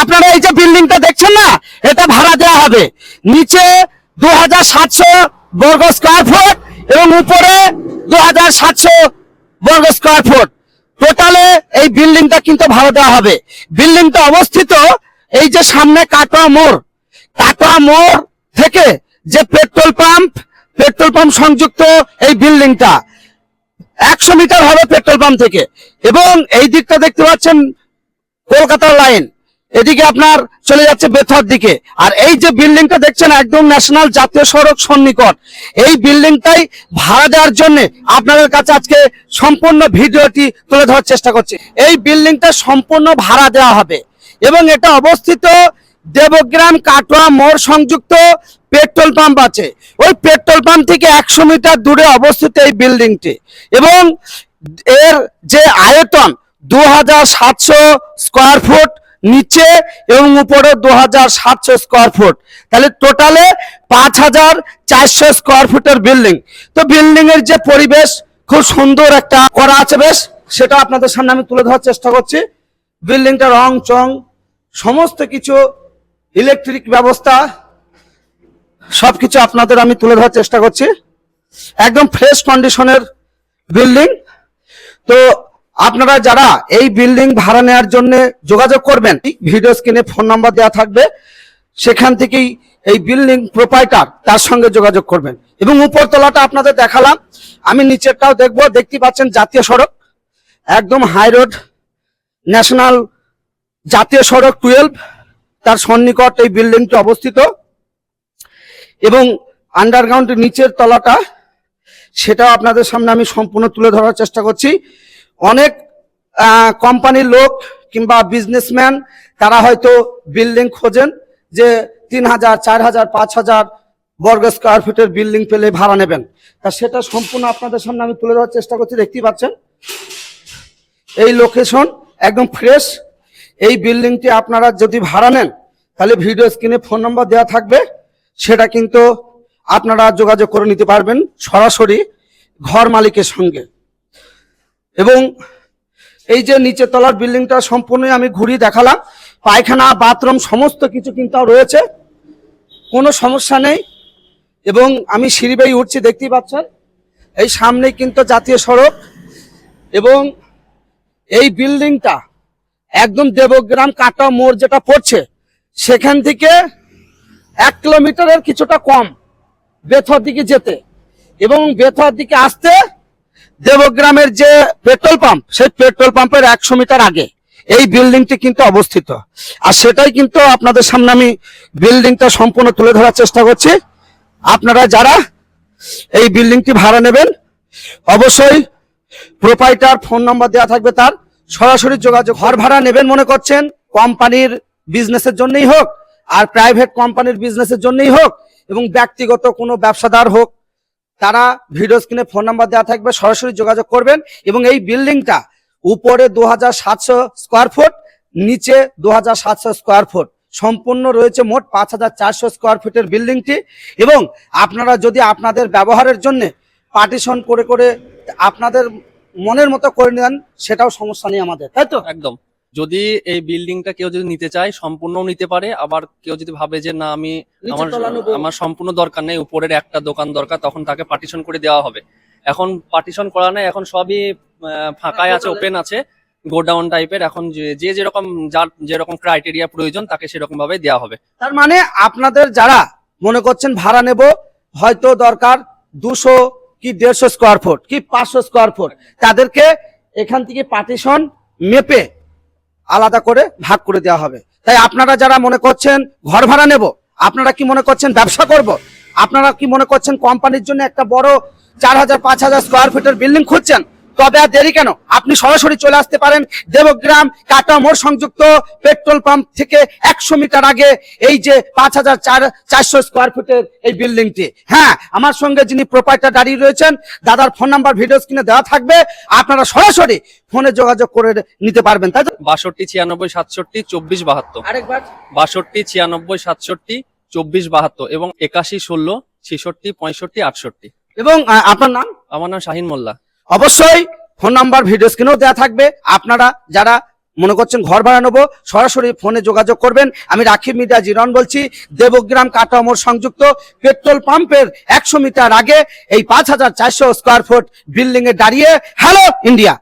আপনারা এই যে বিল্ডিংটা দেখছেন না, এটা ভাড়া দেওয়া হবে। নিচে দু হাজার সাতশো বর্গ স্কোয়ার ফুট এবং উপরে দু হাজার সাতশো বর্গ স্কোয়ার ফুট। টোটালে এই বিল্ডিংটা কিন্তু ভাড়া দেওয়া হবে। বিল্ডিংটা অবস্থিত এই যে সামনে কাটোয়া মোড়। কাটোয়া মোড় থেকে যে পেট্রোল পাম্প পেট্রোল পাম্প সংযুক্ত এই বিল্ডিংটা। একশো মিটার হবে পেট্রোল পাম্প থেকে। এবং এই দিকটা দেখতে পাচ্ছেন কলকাতার লাইন। এদিকে আপনার চলে যাচ্ছে বেথর দিকে। আর এই যে বিল্ডিংটা দেখছেন একদম ন্যাশনাল জাতীয় সড়ক সন্নিকট, এই বিল্ডিংটাই ভাড়া দেওয়ার জন্য আপনাদের কাছে আজকে সম্পূর্ণ ভিডিওটি তুলে ধরার চেষ্টা করছি। এই বিল্ডিংটা সম্পূর্ণ ভাড়া দেওয়া হবে এবং এটা অবস্থিত দেবগ্রাম কাটোয়া মোড় সংযুক্ত পেট্রোল পাম্প আছে। ওই পেট্রোল পাম্প থেকে একশো মিটার দূরে অবস্থিত এই বিল্ডিংটি এবং এর যে আয়তন দু হাজার সাতশো স্কোয়ার ফুট নিচে এবং উপরে দু হাজার সাতশো স্কোয়ার ফুট তাহলে টোটালে পাঁচ হাজার চারশো স্কোয়ার ফুটের বিল্ডিং তো বিল্ডিং এর যে পরিবেশ, খুব সুন্দর একটা করা আছে বেশ। সেটা আপনাদের সামনে আমি তুলে ধরার চেষ্টা করছি। বিল্ডিংটা রং চং, সমস্ত কিছু ইলেকট্রিক ব্যবস্থা, সবকিছু আপনাদের আমি তুলে ধরার চেষ্টা করছি। একদম ফ্রেশ কন্ডিশনের বিল্ডিং তো আপনারা যারা এই বিল্ডিং ভাড়া নেওয়ার জন্য যোগাযোগ করবেন ভিডিও স্ক্রিনে ফোন নাম্বার দেওয়া থাকবে, সেখান থেকেই এই বিল্ডিং প্রোপাইটার তার সঙ্গে যোগাযোগ করবেন। এবং উপরতলাটা আপনাদের দেখালাম, আমি নিচেরটাও দেখব, দেখতে পাচ্ছেন জাতীয় সড়ক, একদম হাই রোড ন্যাশনাল জাতীয় সড়ক টুয়েলভ তার সন্নিকট এই বিল্ডিংটি অবস্থিত। এবং আন্ডারগ্রাউন্ডের নিচের তলাটা, সেটাও আপনাদের সামনে আমি সম্পূর্ণ তুলে ধরার চেষ্টা করছি। অনেক কোম্পানির লোক কিংবা বিজনেসম্যান তারা হয়তো বিল্ডিং খোঁজেন যে তিন হাজার, চার হাজার, পাঁচ হাজার বর্গ স্কোয়ার ফিটের বিল্ডিং পেলে ভাড়া নেবেন। তা সেটা সম্পূর্ণ আপনাদের সামনে আমি তুলে ধরার চেষ্টা করছি, দেখতেই পাচ্ছেন? এই লোকেশন একদম ফ্রেশ এই বিল্ডিংটি আপনারা যদি ভাড়া নেন, তাহলে ভিডিও স্ক্রিনে ফোন নাম্বার দেওয়া থাকবে। সেটা কিন্তু আপনারা যোগাযোগ করে নিতে পারবেন সরাসরি ঘর মালিকের সঙ্গে। এবং এই যে নিচে তলার বিল্ডিংটা সম্পূর্ণই আমি ঘুরিয়ে দেখালাম। পায়খানা, বাথরুম, সমস্ত কিছু কিন্তু রয়েছে। কোনো সমস্যা নেই। এবং আমি সিঁড়ি উঠছি, দেখতেই পাচ্ছেন? এই সামনেই কিন্তু জাতীয় সড়ক। এবং এই বিল্ডিংটা একদম দেবগ্রাম কাটা মোড় যেটা পড়ছে, সেখান থেকে এক কিলোমিটারের কিছুটা কম বেথর দিকে যেতে। এবং বেথর দিকে আসতে দেবগ্রামের যে পেট্রোল পাম্প, সেই পেট্রোল পাম্পের একশো মিটার আগে এই বিল্ডিংটি কিন্তু অবস্থিত। আর সেটাই কিন্তু আপনাদের সামনে আমি বিল্ডিংটা সম্পূর্ণ তুলে ধরার চেষ্টা করছি। আপনারা যারা এই বিল্ডিংটি ভাড়া নেবেন, অবশ্যই প্রোপাইটার ফোন নম্বর দেওয়া থাকবে তার। সরাসরি যোগাযোগ, ঘর ভাড়া নেবেন মনে করছেন, কোম্পানির বিজনেসের জন্যই হোক আর প্রাইভেট কোম্পানির বিজনেসের জন্যই হোক এবং ব্যক্তিগত কোনো ব্যবসাদার হোক তারা ভিডিও স্ক্রিনে ফোন নাম্বার দেওয়া থাকবে, সরাসরি যোগাযোগ করবেন এবং এই বিল্ডিংটা উপরে দু হাজার সাতশো স্কোয়ার ফুট নিচে দু হাজার সাতশো স্কোয়ার ফুট সম্পূর্ণ রয়েছে মোট পাঁচ হাজার চারশো স্কোয়ার ফিটের বিল্ডিংটি এবং আপনারা যদি আপনাদের ব্যবহারের জন্য পার্টিশন করে করে আপনাদের মনের মতো করে নেন, সেটাও সমস্যা নেই আমাদের। তাই তো? একদম। যদি এই বিল্ডিংটা কেউ যদি নিতে চায় সম্পূর্ণ নিতে পারে আবার কেউ যদি ভাবে যে না আমি আমার আমার সম্পূর্ণ দরকার নেই উপরের একটা দোকান দরকার তখন তাকে পার্টিশন করে দেওয়া হবে। এখন পার্টিশন করা নেই এখন সবই ফাঁকায় আছে ওপেন আছে গোডাউন টাইপের এখন যে- যে যেরকম যার যেরকম ক্রাইটেরিয়া প্রয়োজন তাকে সেরকম ভাবে দেওয়া হবে। তার মানে আপনাদের যারা মনে করছেন ভাড়া নেব হয়তো দরকার দুশো কি দেড়শো স্কোয়ার ফুট কি পাঁচশো স্কোয়ার ফুট তাদেরকে এখান থেকে পার্টিশন মেপে আলাদা করে ভাগ করে দেওয়া হবে। তাই আপনারা যারা মনে করছেন ঘর ভাড়া নেব, আপনারা কি মনে করছেন ব্যবসা করব? আপনারা কি মনে করছেন কোম্পানির জন্য একটা বড় চার হাজার, পাঁচ হাজার স্কোয়ার ফিটের বিল্ডিং খুঁজছেন? তবে আর দেরি কেন? আপনি সরাসরি চলে আসতে পারেন দেবগ্রাম কাটা মোড় সংযুক্ত পেট্রোল পাম্প থেকে একশো মিটার আগে এই যে পাঁচ হাজার চার চারশো স্কোয়ার ফিটের এই বিল্ডিংটি। হ্যাঁ আমার সঙ্গে যিনি প্রোপাইটার দাঁড়িয়ে রয়েছেন দাদার ফোন নাম্বার ভিডিও স্ক্রিনে দেওয়া থাকবে আপনারা সরাসরি ফোনে যোগাযোগ করে নিতে পারবেন তাই তো? বাষট্টি ছিয়ানব্বই সাতষট্টি চব্বিশ বাহাত্তর। আরেকবার বাষট্টি ছিয়ানব্বই সাতষট্টি চব্বিশ বাহাত্তর এবং একাশি ষোলো ছেষট্টি পঁয়ষট্টি আটষট্টি। এবং আপনার নাম? আমার নাম শাহিন মোল্লা। অবশ্যই ফোন নাম্বার, ভিডিও স্ক্রিনেও দেওয়া থাকবে। আপনারা যারা মনে করছেন ঘর ভাড়া নেব, সরাসরি ফোনে যোগাযোগ করবেন। আমি রাখিব মিডিয়া জিরন বলছি, দেবগ্রাম কাটামোর সংযুক্ত, পেট্রোল পাম্পের একশো মিটার আগে এই পাঁচ হাজার চারশো স্কোয়ার ফুট বিল্ডিংয়ে দাঁড়িয়ে হ্যালো ইন্ডিয়া